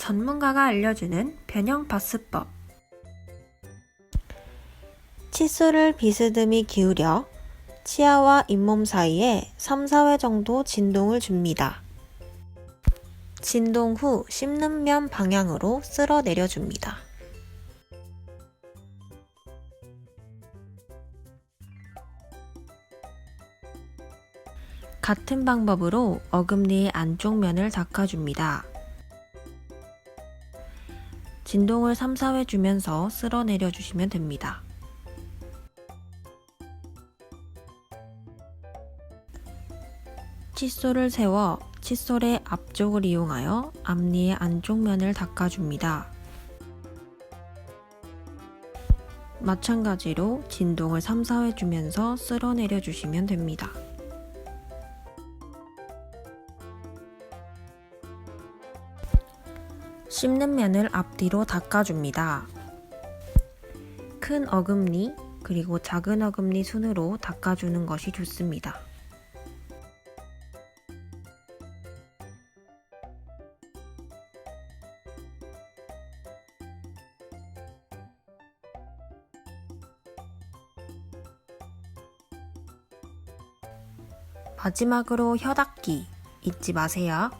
전문가가 알려주는 변형 파스법. 치수를 비스듬히 기울여 치아와 잇몸 사이에 3, 4회 정도 진동을 줍니다. 진동 후 씹는 면 방향으로 쓸어 내려줍니다. 같은 방법으로 어금니의 안쪽 면을 닦아줍니다. 진동을 3, 4회 주면서 쓸어 내려 주시면 됩니다. 칫솔을 세워 칫솔의 앞쪽을 이용하여 앞니의 안쪽 면을 닦아줍니다. 마찬가지로 진동을 3, 4회 주면서 쓸어내려 주시면 됩니다. 씹는 면을 앞뒤로 닦아줍니다. 큰 어금니 그리고 작은 어금니 순으로 닦아주는 것이 좋습니다. 마지막으로 혀 닦기 잊지 마세요.